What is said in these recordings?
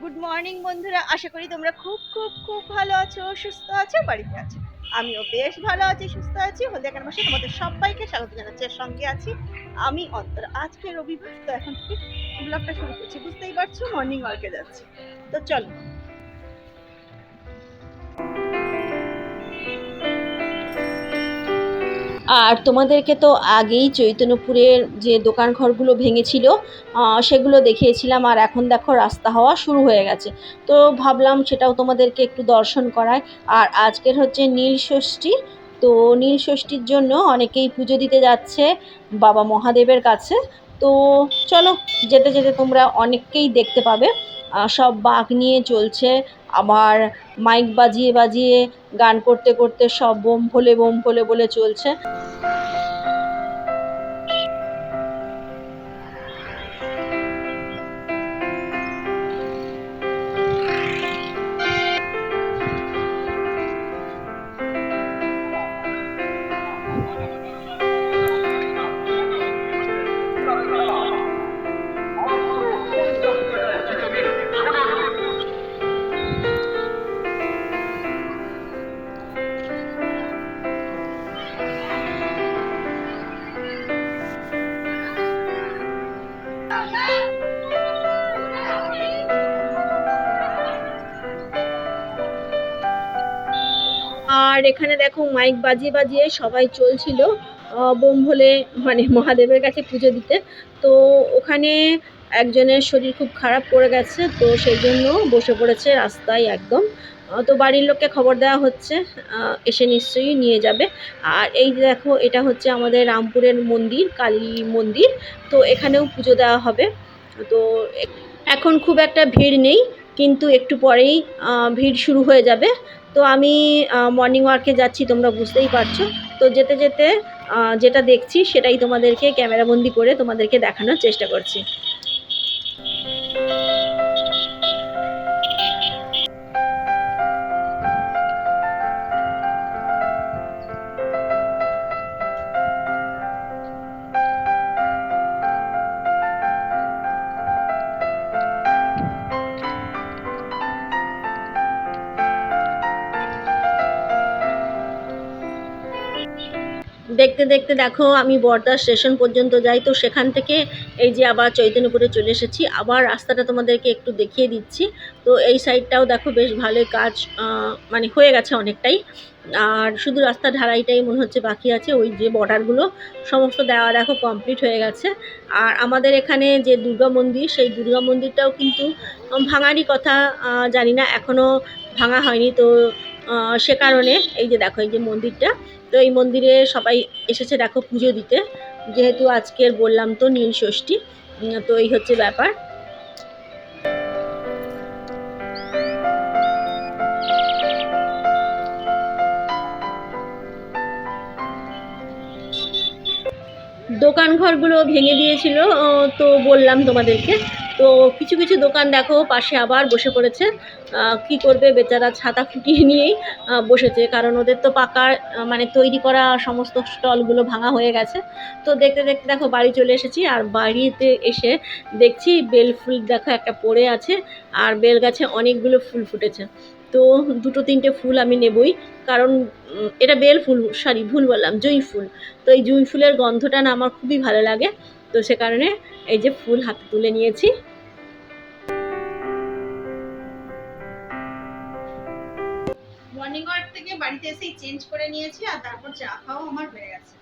Good morning বন্ধুরা। আশা করি তোমরা খুব খুব খুব ভালো আছো, সুস্থ আছো, বাড়িতে আছো। আমিও বেশ ভালো আছি, সুস্থ আছি। হলদিয়া কেন মাসে তোমাদের সবাইকে স্বাগত জানাচ্ছি, আর সঙ্গে আছি আমি অন্তর। আজকে রবিবার, তো এখন থেকে ব্লগটা শুরু করছি, বুঝতেই পারছ? মর্নিং ওয়ার্কে যাচ্ছি। তো চলো আর তোমাদেরকে তো আগেই চৈতন্যপুরের যে দোকান ঘরগুলো ভেঙেছিল সেগুলো দেখিয়েছিলাম। আর এখন দেখো রাস্তা হওয়া শুরু হয়ে গেছে। তো ভাবলাম সেটাও তোমাদেরকে একটু দর্শন করায় আর আজকের হচ্ছে নীল ষষ্ঠী। তো নীল ষষ্ঠীর জন্য অনেকেই পুজো দিতে যাচ্ছে বাবা মহাদেবের কাছে। তো চলো, যেতে যেতে তোমরা অনেককেই দেখতে পাবে। সব বাঘ নিয়ে চলছে। আবার মাইক বাজিয়ে বাজিয়ে গান করতে করতে সব বোম ফোলে বোম ফোলে বলে চলছে। এখানে দেখো মাইক বাজিয়ে বাজিয়ে সবাই চলছিল বোম ভোলে মানে মহাদেবের কাছে পুজো দিতে। তো ওখানে একজনের শরীর খুব খারাপ করে গেছে, তো সেই জন্য বসে পড়েছে রাস্তায় একদম। তো বাড়ির লোককে খবর দেওয়া হচ্ছে এসে নিশ্চয়ই নিয়ে যাবে। আর এই দেখো, এটা হচ্ছে আমাদের রামপুরের মন্দির, কালী মন্দির। তো এখানেও পুজো দেওয়া হবে। তো এখন খুব একটা ভিড় নেই, কিন্তু একটু পরেই ভিড় শুরু হয়ে যাবে। তো আমি মর্নিং ওয়ার্কে যাচ্ছি, তোমরা বুঝতেই পারছ। তো যেতে যেতে যেটা দেখছি সেটাই তোমাদেরকে ক্যামেরাবন্দি করে তোমাদেরকে দেখানোর চেষ্টা করছি। দেখতে দেখতে দেখো, আমি বর্ধা স্টেশন পর্যন্ত যাই। তো সেখান থেকে এই যে আবার চৈতন্যপুরে চলে এসেছি। আবার রাস্তাটা তোমাদেরকে একটু দেখিয়ে দিচ্ছি। তো এই সাইডটাও দেখো বেশ ভালোই কাজ মানে হয়ে গেছে অনেকটাই। আর শুধু রাস্তা ঢালাইটাই মনে হচ্ছে বাকি আছে, ওই যে বর্ডারগুলো। সমস্ত দেওয়া দেখো কমপ্লিট হয়ে গেছে। আর আমাদের এখানে যে দুর্গা মন্দির, সেই দুর্গা মন্দিরটাও কিন্তু, ভাঙারই কথা জানি না। এখনও ভাঙা হয়নি। তো সে কারণে এই যে দেখো, এই যে মন্দিরটা, তো এই মন্দিরে সবাই এসেছে দেখো পুজো দিতে। যেহেতু আজকের বললাম তো নীল ষষ্ঠী তো এই হচ্ছে ব্যাপার। দোকান ঘরগুলো ভেঙে দিয়েছিল তো বললাম তোমাদেরকে। তো কিছু কিছু দোকান দেখো, পাশে আবার বসে পড়েছে। কি করবে বেচারা ছাতা ফুটিয়ে নিয়েই বসেছে। কারণ ওদের তো পাকা মানে তৈরি করা সমস্ত স্টলগুলো ভাঙা হয়ে গেছে। তো দেখতে দেখতে দেখো বাড়ি চলে এসেছি আর বাড়িতে এসে দেখছি বেল ফুল দেখো একটা পড়ে আছে আর বেল গাছে অনেকগুলো ফুল ফুটেছে। তো দুটো তিনটে ফুল আমি নেবই, কারণ এটা বেল ফুল সরি ভুল বললাম, জুঁই ফুল। তো এই জুঁই ফুলের গন্ধটা না আমার খুবই ভালো লাগে। তো সে কারণে এই যে ফুল হাতে তুলে নিয়েছি। ওয়ার্ক থেকে বাড়িতে এসেই চেঞ্জ করে নিয়েছি আর তারপর চা খাওয়া আমার হয়ে গেছে।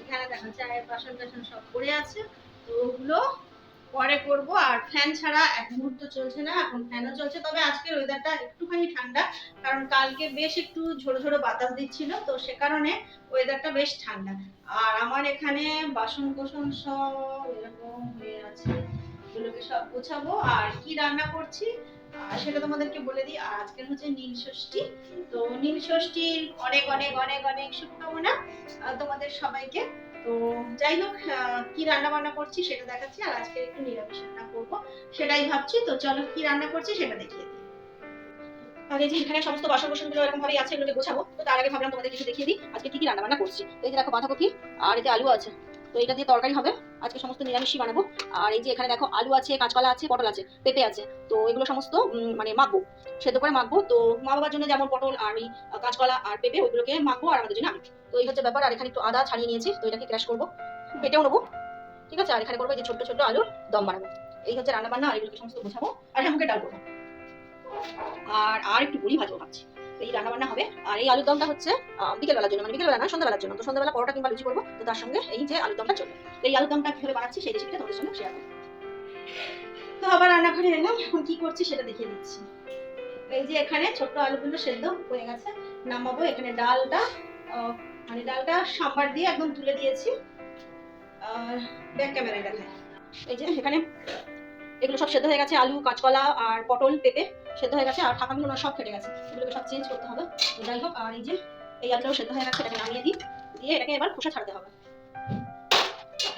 এখানে দেখো চায়ের বাসন টাসন সব পড়ে আছে। তো ওগুলো পরে করব আর ফ্যান ছাড়া এক মুহূর্ত চলছে না, এখন ফ্যানও চলছে। তবে আজকের ওয়েদারটা একটুখানি ঠান্ডা, কারণ কালকে বেশ একটু ঝোড়ো ঝোড়ো বাতাস দিচ্ছিল, তো সে কারণে ওয়েদারটা বেশ ঠান্ডা। আর আমার এখানে বাসন কোসন সব এরকম হয়ে আছে। এগুলোকে সব গোছাবো। আর কি রান্না করছি? সেটা তোমাদেরকে বলে দিই। আর আজকের হচ্ছে নীল ষষ্ঠী। তো নীল ষষ্ঠীর অনেক অনেক অনেক অনেক শুভকামনা তোমাদের সবাইকে। তো যাই হোক কি রান্না বান্না করছি সেটা দেখাচ্ছি, আর আজকে একটু নিরামিষ রান্না করব, সেটাই ভাবছি। তো চলো, কি রান্না করছি সেটা দেখিয়ে দিই। আর যে এখানে সমস্ত বাসন কোসনগুলো এরকম ভাবেই আছে, এগুলোকে গোছাবো। তো তার আগে ভাবলাম তোমাদের কিছু দেখিয়ে দিই, আজকে কি কি রান্না বান্না করছি। এই যে দেখো বাঁধাকপি, আর যে আলু আছে। তো এটা দিয়ে তরকারি হবে। আজকে সমস্ত নিরামিষই বানাবো। আর এই যে এখানে দেখো আলু আছে, কাঁচকলা আছে, পটল আছে, পেঁপে আছে। তো এগুলো সমস্ত মানে মাখবো। সেদ্ধ করে মাখবো। তো মা বাবার জন্য যেমন পটল আর এই কাঁচকলা আর পেঁপে, ওইগুলোকে মাখবো আর আমাদের জন্য তো এই হচ্ছে ব্যাপার। আর এখানে একটু আদা ছাড়িয়ে নিয়েছি। তো এটাকে ক্র্যাশ করব। পেটেও নেব। ঠিক আছে? আর এখানে করব যে ছোট্ট ছোট্ট আলুর দম বানাবো। এই হচ্ছে রান্না বান্না আর এগুলোকে সমস্ত বোঝাবো আর আমাকে ডাল করব আর আর একটু বড়ি ভাজবো ভাবছি। এই রান্না বান্না হবে। আর এই আলুর দমটা হচ্ছে বিকেলবেলার জন্য মানে বিকেলবেলা না, সন্ধ্যাবেলার জন্য। তো সন্ধ্যাবেলা পরোটা কিংবা লুচি করব, তো তার সঙ্গে এই যে আলুর দমটা চলবে এই আলুর দমটা কীভাবে বানাচ্ছি সেই রেসিপিটা তোমাদের সঙ্গে শেয়ার করব। তো আবার রান্নাঘরে এলাম, এখন কি করছি সেটা দেখিয়ে দিচ্ছি। এই যে এখানে ছোট্ট আলুগুলো সেদ্ধ হয়ে গেছে। নামাবো এখানে ডালটা মানে ডালটা সাম্বার দিয়ে একদম তুলে দিয়েছি। আর ব্যাক ক্যামেরায় দেখায় এই যে এখানে এগুলো সব সেদ্ধ হয়ে গেছে, আলু, কাঁচকলা আর পটল, পেঁপে সেদ্ধ হয়ে গেছে, আর ফাঁকাগুলো না সব কেটে গেছে। এগুলোকে সব চেঞ্জ করতে হবে। যাই হোক, আর এই যে এই আলুটাও সেদ্ধ হয়ে গেছে, এটাকে নামিয়ে দিই। দিয়ে এটাকে এবার খোসা ছাড়তে হবে।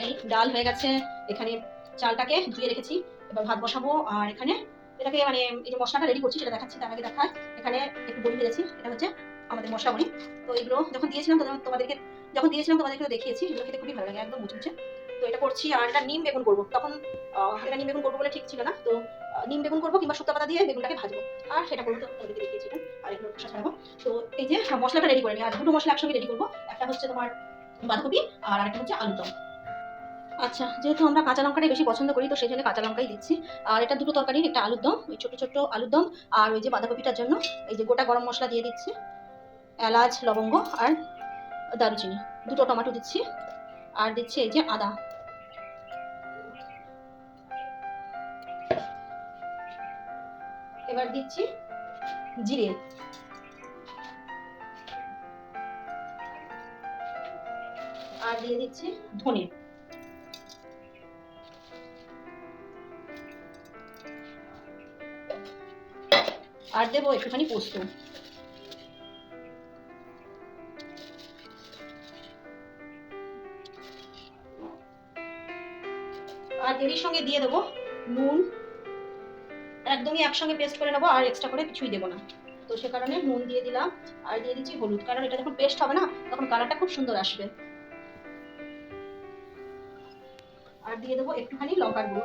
এই ডাল হয়ে গেছে, এখানে চালটাকে ধুয়ে রেখেছি। এবার ভাত বসাবো, আর এখানে এটাকে মানে এই যে মশলাটা রেডি করছি, সেটা দেখাচ্ছি, তার আগে দেখায়। এখানে একটু বড়ি ভেজেছি এটা হচ্ছে আমাদের মশলা বড়ি। তো এগুলো যখন দিয়েছিলাম, তখন তোমাদেরকে যখন দিয়েছিলাম তোমাদেরকে দেখিয়েছি, এগুলো খেতে খুবই ভালো লাগে, একদম মুচমুচে। তো এটা করছি আর এটা নিম বেগুন করব। তখন এটা নিম বেগুন করব বলে ঠিক ছিল না। তো নিম বেগুন করব কিংবা শুক্তো পাতা দিয়ে বেগুনটাকে ভাজবো। আর সেটা করব তোমাদেরকে দেখিয়েছিলাম আর এগুলো ছাড়াবো তো এই যে মশলাটা রেডি করে নিই আর দুটো মশলা একসঙ্গে রেডি করব। একটা হচ্ছে তোমার বাঁধাকপি আর আরেকটা হচ্ছে আলুর দম। আচ্ছা যেহেতু আমরা কাঁচা লঙ্কাটাই বেশি পছন্দ করি, তো সেই জন্য কাঁচা লঙ্কাই দিচ্ছি। আর এটা দুটো তরকারির একটা আলুর দম, ওই ছোটো ছোটো আলুর দম আর ওই যে বাঁধাকপিটার জন্য এই যে গোটা গরম মশলা দিয়ে দিচ্ছি। এলাচ, লবঙ্গ আর দারুচিনি। দুটো টমেটো দিচ্ছি। আর দিচ্ছি এই যে আদা। এবার দিচ্ছি জিরে। আর দিয়ে দিচ্ছি ধনে। আর দেবো একটুখানি পোস্ত। আর এরই সঙ্গে দিয়ে দেবো নুন। একদমই একসঙ্গে পেস্ট করে নেব, আর এক্সট্রা করে কিছুই দেবো না। তো সে কারণে নুন দিয়ে দিলাম, আর দিয়ে দিচ্ছি হলুদ, কারণ এটা যখন পেস্ট হবে না, তখন কালারটা খুব সুন্দর আসবে। আর দিয়ে দেবো একটুখানি লঙ্কার গুঁড়ো।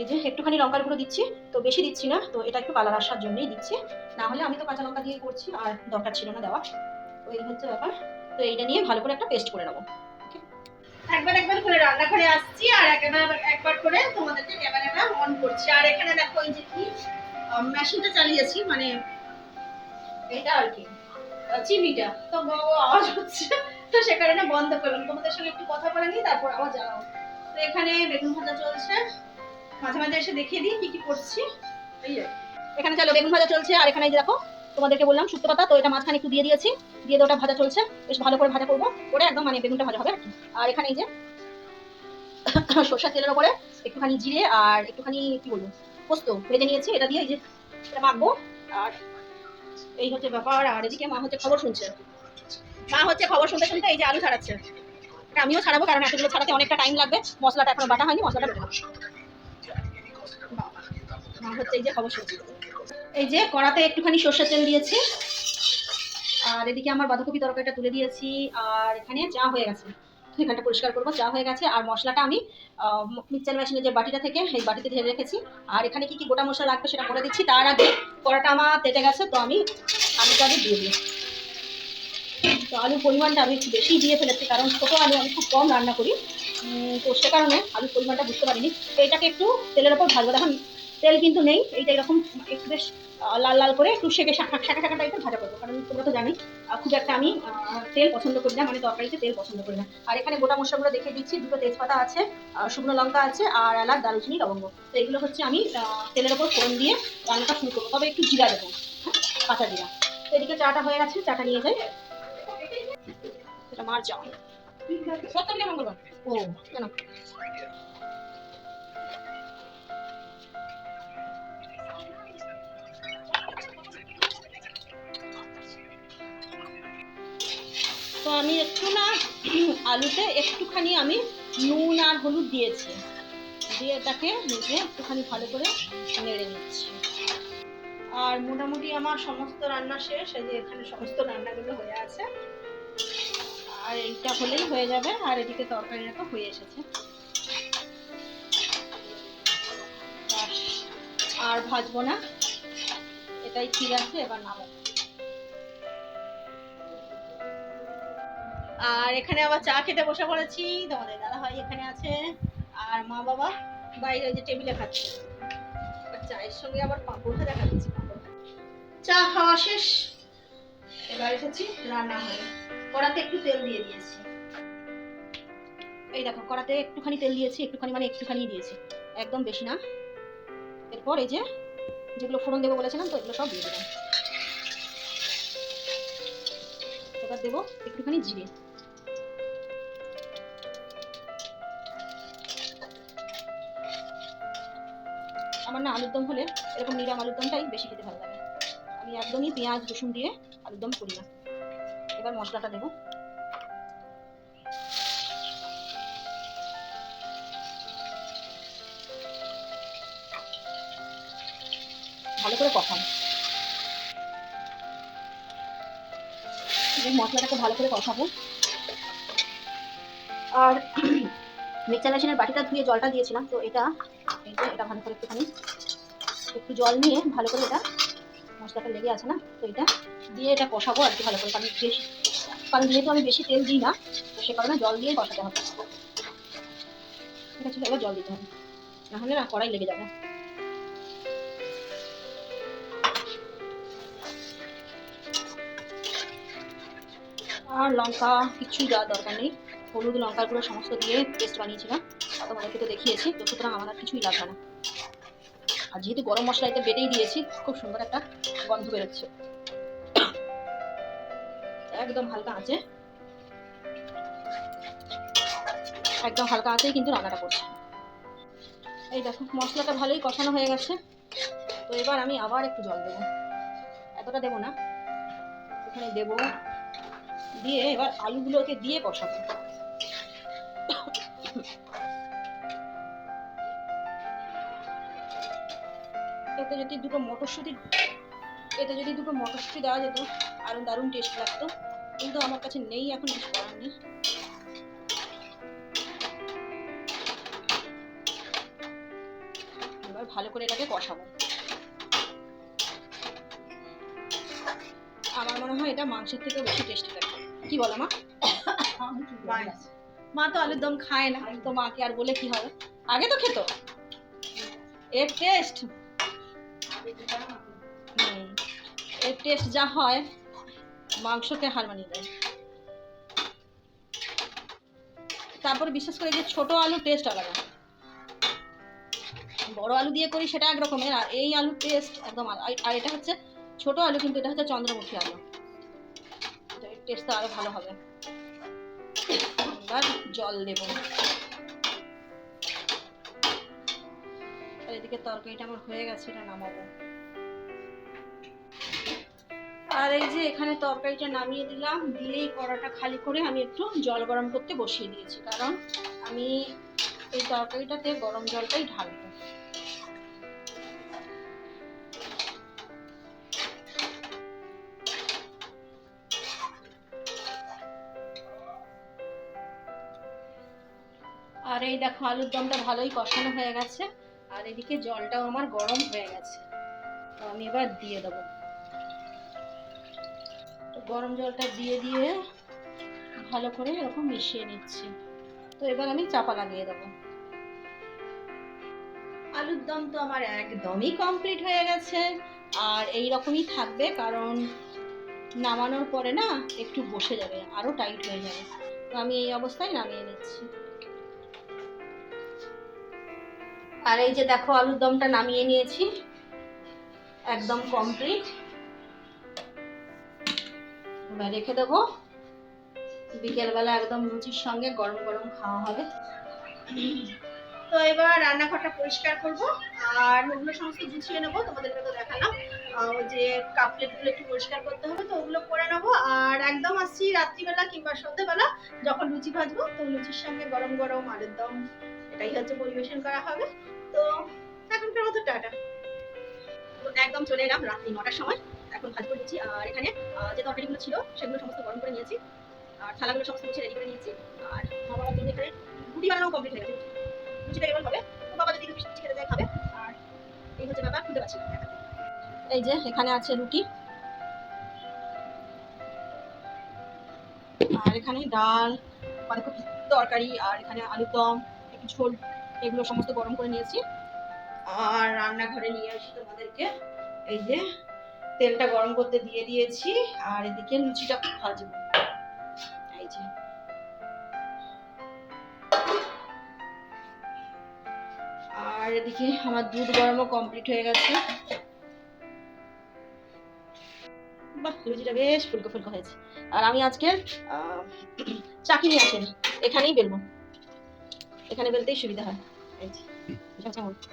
এই যে একটুখানি লঙ্কার গুঁড়ো দিচ্ছি, তো বেশি দিচ্ছি না, তো এটা একটু কালার আসার জন্যই দিচ্ছি। না হলে আমি তো কাঁচা লঙ্কা দিয়ে করছি, আর দরকার ছিল না দেওয়া তো এই হচ্ছে ব্যাপার। তো এইটা নিয়ে ভালো করে একটা পেস্ট করে নেব। একবার একবার করে রান্না করে আসছি আর একবার করে তোমাদেরকে ক্যামেরাটা অন করছি। আর এখানে দেখো এই যে কি মেশিনটা চালিয়েছি মানে এটা আর কি চিনিটা। তো আওয়াজ হচ্ছে, তো সে কারণে বন্ধ করলাম। তোমাদের সঙ্গে একটু কথা বলে নিই, তারপর আবার জানাব তো এখানে বেগুন ভাজা চলছে। মাঝে মাঝে এসে দেখিয়ে দিই কি কি করছি। এই এখানে চলো, বেগুন ভাজা চলছে। আর এখানে দেখো তোমাদেরকে বললাম, শুক্তো পাতা, তো এটা মাঝখানে একটু দিয়ে দিয়েছি, দিয়ে দিয়ে ওটা ভাজা চলছে, বেশ ভালো করে ভাজা করব, করে একদম মানে বেগুনটা ভাজা হবে আর এখানে এই যে সর্ষার তেলের উপরে একটুখানি জিরে আর একটুখানি, কি বলব, পোস্ত ভেজে নিয়েছি, এটা দিয়ে এই যে এটা মাখবো। আর এই হচ্ছে ব্যাপার, আর এদিকে মা হচ্ছে খবর শুনছে। মা হচ্ছে খবর শুনতে শুনতে এই যে আলু ছাড়াচ্ছে। আমিও ছাড়াবো, কারণ এতগুলো ছাড়াতে অনেকটা টাইম লাগবে। মশলাটা এখনও বাটা হয়নি, মশলাটা মা হচ্ছে এই যে খবর শুনছে। এই যে কড়াতে একটুখানি সর্ষের তেল দিয়েছি। আর এদিকে আমার বাঁধাকপি তরকারিটা তুলে দিয়েছি। আর এখানে চা হয়ে গেছে। এখানটা পরিষ্কার করব। চা হয়ে গেছে। আর মশলাটা আমি মিক্সচার মেশিনের যে বাটিটা থেকে, সেই বাটিতে ঢেলে রেখেছি। আর এখানে কি কি গোটা মশলা লাগবে সেটা করে দিচ্ছি। তার আগে কড়াটা আমার তেটে গেছে, তো আমি আলুটা আগে দিয়ে দিই। তো আলুর পরিমাণটা আমি একটু বেশি দিয়ে ফেলেছি, কারণ ছোটো আলু আমি খুব কম রান্না করি। তো সে কারণে আলুর পরিমাণটা বুঝতে পারিনি। তো এটাকে একটু তেলের ওপর ভাজবো। দেখুন তেল কিন্তু নেই এইটা এরকম একটু বেশ লাল লাল করে একটু সেকে শাখা শাখা শাখা টাইপের ভাজা করব। কারণ তোমরা তো আহ, খুব একটা আমি তেল পছন্দ করি না মানে তরকারিতে তেল পছন্দ করি না। আর এখানে গোটা মশলাগুলো দেখে দিচ্ছি দুটো তেজপাতা আছে শুকনো লঙ্কা আছে আর এলাচ দারুচিনি লবঙ্গ। তো এগুলো হচ্ছে আমি তেলের ওপর ফোড়ন দিয়ে রান্নাটা শুরু করব। তবে একটু জিরা দেবো হ্যাঁ, কাঁচা জিরা। তো এদিকে চাটা হয়ে গেছে চাটা নিয়ে যাই। এটা মার চা সত্তর কেমন ও কেন? তো আমি একটু না আলুতে একটুখানি আমি নুন আর হলুদ দিয়েছি। দিয়ে এটাকে নিজে একটুখানি ভালো করে নেড়ে নিচ্ছি। আর মোটামুটি আমার সমস্ত রান্না শেষ, এই যে এখানে সমস্ত রান্নাগুলো হয়ে আছে। আর এইটা হলেই হয়ে যাবে, আর এদিকে তরকারিটা তো হয়ে এসেছে। আর ভাজবো না। এটাই ঠিক আছে, এবার নামো আর এখানে আবার চা খেতে বসে পড়েছি। তোমাদের দাদা ভাই এখানে আছে। আর মা বাবা বাইরে যে টেবিলে খাচ্ছে। চায়ের সঙ্গে আবার পাঁপড় ভাজা খাচ্ছি। চা খাওয়া শেষ। এবার এসেছি রান্না হয়ে কড়াতে একটু তেল দিয়ে দিয়েছি। এই দেখো, কড়াতে একটুখানি তেল দিয়েছি, একটুখানি মানে একটুখানি দিয়েছি। একদম বেশি না। এরপর এই যে যেগুলো ফোড়ন দেবো বলেছিলাম তো, এগুলো সব দিয়ে দেবো এবার দেবো একটুখানি জিরে। আমার না আলুর দম হলে এরকম নিরাম আলুর দমটাই বেশি খেতে ভালো লাগে। আমি একদমই পেঁয়াজ, রসুন দিয়ে আলুর দম করি না। এবার মশলাটা দেবো। ভালো করে এই মশলাটাকে ভালো করে কষাবো। আর মিক্সার মেশিনের বাটিটা ধুয়ে জলটা দিয়েছিলাম, তো এটা এই এটা ভালো করে একটুখানি একটু জল নিয়ে ভালো করে এটা মশলাটা লেগে আছে না, তো এটা দিয়ে এটা কষাবো আর কি ভালো করে, কারণ বেশি কারণ যেহেতু আমি বেশি তেল দিই না, তো সে কারণে জল দিয়ে কষাতে হবে। ঠিক আছে, এবার জল দিতে হবে। নাহলে না কড়াই লেগে যাবে। আর লঙ্কা, কিছুই দেওয়ার দরকার নেই। হলুদ লঙ্কার গুঁড়ো সমস্ত দিয়ে পেস্ট বানিয়েছিলাম তোমাদেরকে তো দেখিয়েছি, তো সুতরাং আমার আর কিছুই লাগবে না। আর যেহেতু গরম মশলা এতে বেটেই দিয়েছি, খুব সুন্দর একটা গন্ধ বেরোচ্ছে। একদম হালকা আছে একদম হালকা আঁচেই কিন্তু রান্নাটা করছি। এই দেখো, মশলাটা ভালোই কষানো হয়ে গেছে। তো এবার আমি আবার একটু জল দেবো। এতটা দেবো না। এখানে দেবো, দিয়ে এবার আলুগুলোকে দিয়ে কষাবো। এতে যদি দুটো মটরশুঁটি, এতে যদি দুটো মটরশুঁটি দেওয়া যেত আরও দারুণ টেস্ট লাগতো। কিন্তু আমার কাছে নেই, এখন কিছু করার নেই। এবার ভালো করে এটাকে কষাবো। আমার মনে হয় এটা মাংসের থেকে বেশি টেস্টি লাগে। কি বলো মা? মা তো আলুর দম খায় না, তো মাকে আর বলে কি হবে? আগে তো খেত। এর টেস্ট এর টেস্ট যা হয়, মাংসকে হার মানিয়ে দেয় তারপরে বিশেষ করে যে ছোট আলু টেস্ট আলাদা। বড় আলু দিয়ে করি সেটা একরকমের, আর এই আলুর টেস্ট একদম আর- এটা হচ্ছে ছোট আলু, কিন্তু এটা হচ্ছে চন্দ্রমুখী আলু। তো টেস্ট আরও ভালো হবে। এবার জল দেব এদিকে তরকারিটা আমার হয়ে গেছে, এটা নামাবো। আর এই যে এখানে তরকারিটা নামিয়ে দিলাম, দিয়েই কড়াটা খালি করে আমি একটু জল গরম করতে বসিয়ে দিয়েছি, কারণ আমি এই তরকারিটাতে গরম জলটাই ঢালবো। এই দেখো আলুর দমটা ভালোই কষানো হয়ে গেছে, আর এদিকে জলটাও আমার গরম হয়ে গেছে। তো আমি এবার দিয়ে দেবো। তো গরম জলটা দিয়ে দিয়ে ভালো করে এরকম মিশিয়ে নিচ্ছি। তো এবার আমি চাপা লাগিয়ে দেবো। আলুর দম তো আমার একদমই কমপ্লিট হয়ে গেছে, আর এই রকমই থাকবে, কারণ নামানোর পরে না একটু বসে যাবে, আরও টাইট হয়ে যাবে। তো আমি এই অবস্থায় নামিয়ে নিচ্ছি। আর এই যে দেখো, আলুর দমটা নামিয়ে নিয়েছি। একদম কমপ্লিট এবার রেখে দেবো। বিকেলবেলা একদম লুচির সঙ্গে গরম গরম খাওয়া হবে। তো এবার রান্নাঘরটা পরিষ্কার করব। আর ওগুলো সমস্ত গুছিয়ে নেব, তোমাদেরকে তো দেখালাম। যে কাপ প্লেটগুলো একটু পরিষ্কার করতে হবে, তো ওগুলো করে নেব। আর একদম আসছি রাত্রিবেলা কিংবা সন্ধ্যেবেলা যখন লুচি ভাজবো, তো লুচির সঙ্গে গরম গরম আলুর দম, এটাই হচ্ছে পরিবেশন করা হবে। তো এখনকার মতো টাটা। একদম চলে এলাম রাত্রি নটার সময়। এখন লুচি আর এখানে যে তরকারিগুলো ছিল, সেগুলো সমস্ত গরম করে নিয়েছি। আর থালাগুলো সমস্ত রেডি করে নিয়েছি। আর জন্য এখানে রুটি বানানো কমপ্লিট হয়ে গেছে। হবে? বাবা যদি খেতে খাবে আর এই হচ্ছে খুঁজে পাচ্ছি এই যে, এখানে আছে রুটি। আর এখানে ডাল তরকারি, আর এখানে আলুর দম একটু ঝোল। এগুলো সমস্ত গরম করে নিয়েছি। আর রান্নাঘরে নিয়ে আসি তোমাদেরকে। এই যে তেলটা গরম করতে দিয়ে দিয়েছি, আর এদিকে লুচিটা ভাজবো। এই যে। আর এদিকে আমার দুধ গরমও কমপ্লিট হয়ে গেছে। বাহ, লুচিটা বেশ ফুলকো ফুলকো হয়েছে। আর আমি আজকে চাকি নিয়ে আসেনি। এখানেই বেলবো। এখানে বেলতেই সুবিধা হয়। এই যে এটা কেমন এই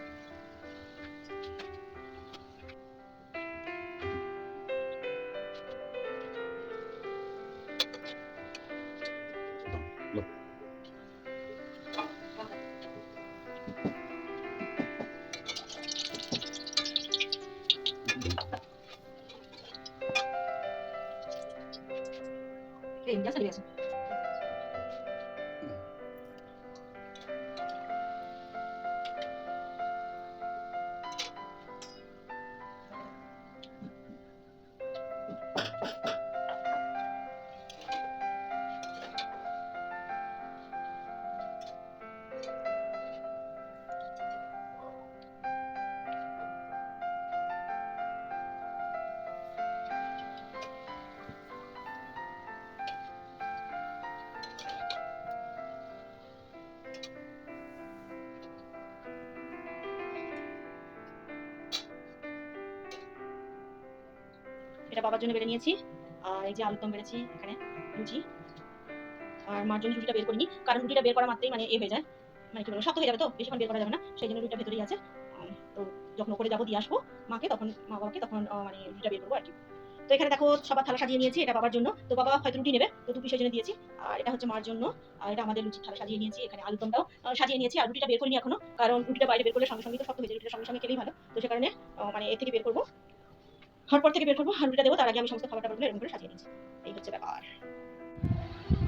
এটা বাবার জন্য বেড়ে নিয়েছি। আর এই যে আলুর দম বেড়েছি এখানে লুচি আর মার জন্য রুটিটা বের করিনি কারণ রুটিটা বের করা মাত্রই মানে এ হয়ে যায়। মানে কি বলব শক্ত হয়ে যাবে তো বেশিক্ষণ বের করা যাবে না সেই জন্য রুটিটা ভেতরেই আছে। তো যখন ওপরে যাব দিয়ে আসব মাকে তখন মা বাবাকে তখন মানে রুটিটা বের করব আর কি। তো এখানে দেখো সবার থালা সাজিয়ে নিয়েছি এটা বাবার জন্য। তো বাবা হয়তো রুটি নেবে তো দু পিসের জন্য দিয়েছি। আর এটা হচ্ছে মার জন্য আর এটা আমাদের লুচি থালা সাজিয়ে নিয়েছি এখানে আলুর দমটাও আহ, সাজিয়ে নিয়েছি। আর রুটিটা বের করিনি এখনও কারণ রুটিটা বাইরে বের করলে সঙ্গে সঙ্গে তো শক্ত হয়ে যায় রুটিটা সঙ্গে সঙ্গে খেলেই ভালো। তো সে কারণে মানে এ থেকে বের করব। হটপট থেকে বের করব আর দেবো তার আগে আমি সমস্ত খাবার টাবারগুলো এরকম করে সাজিয়ে নিয়েছি এই হচ্ছে ব্যাপার।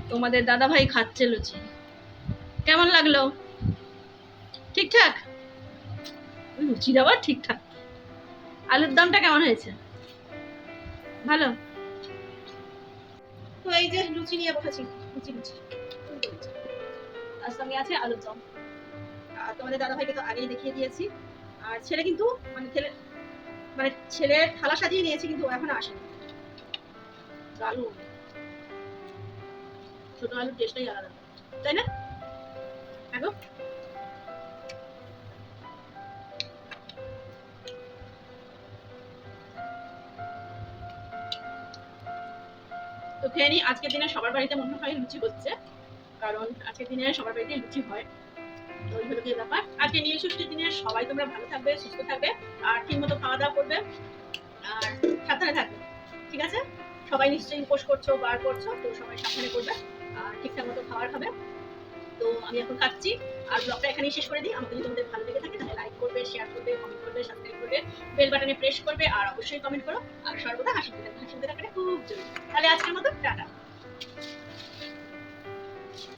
তোমাদের দাদা ভাই খাচ্ছে লুচি। কেমন লাগল? ঠিকঠাক? লুচি দেওয়া ঠিকঠাক। আলুর দমটা কেমন হয়েছে? ভালো? তো এই যে লুচি নিয়ে বসেছি লুচি লুচি। আর সঙ্গে আছে আলুর দম। আর তোমাদের দাদা ভাইকে তো আগেই দেখিয়ে দিয়েছি। আর ছেলে কিন্তু মানে ছেলে মানে ছেলের থালা সাজিয়ে নিয়েছি, কিন্তু এখনও আসেনি। আলু। ছোট আলুর টেস্টটাই আলাদা। তাই না? তো খেয়ে নিই আজকের দিনে সবার বাড়িতে মনে হয় লুচি হচ্ছে কারণ আজকের দিনে সবার বাড়িতে লুচি হয়। তো ওই হলো গিয়ে ব্যাপার। আজকে নীল ষষ্ঠীর দিনে সবাই তোমরা ভালো থাকবে, সুস্থ থাকবে, আর ঠিক মতো খাওয়া দাওয়া করবে, আর সাবধানে থাকবে, ঠিক আছে? সবাই নিশ্চয়ই উপোস করছ, বার করছ, তো সবাই সাবধানে করবে, আর ঠিকঠাক মতো খাবার খাবে। তো আমি এখন খাচ্ছি, আর ব্লগটা এখানেই শেষ করে দিই। আমাকে যদি তোমাদের ভালো লেগে থাকে, তাহলে লাইক করবে শেয়ার করবে কমেন্ট করবে সাবস্ক্রাইব করবে বেল বাটনে প্রেস করবে, আর অবশ্যই কমেন্ট করো। আর সর্বদা হাসি দিতে হাসি দিতে খুব জরুরি। তাহলে আজকের মতো, টাটা।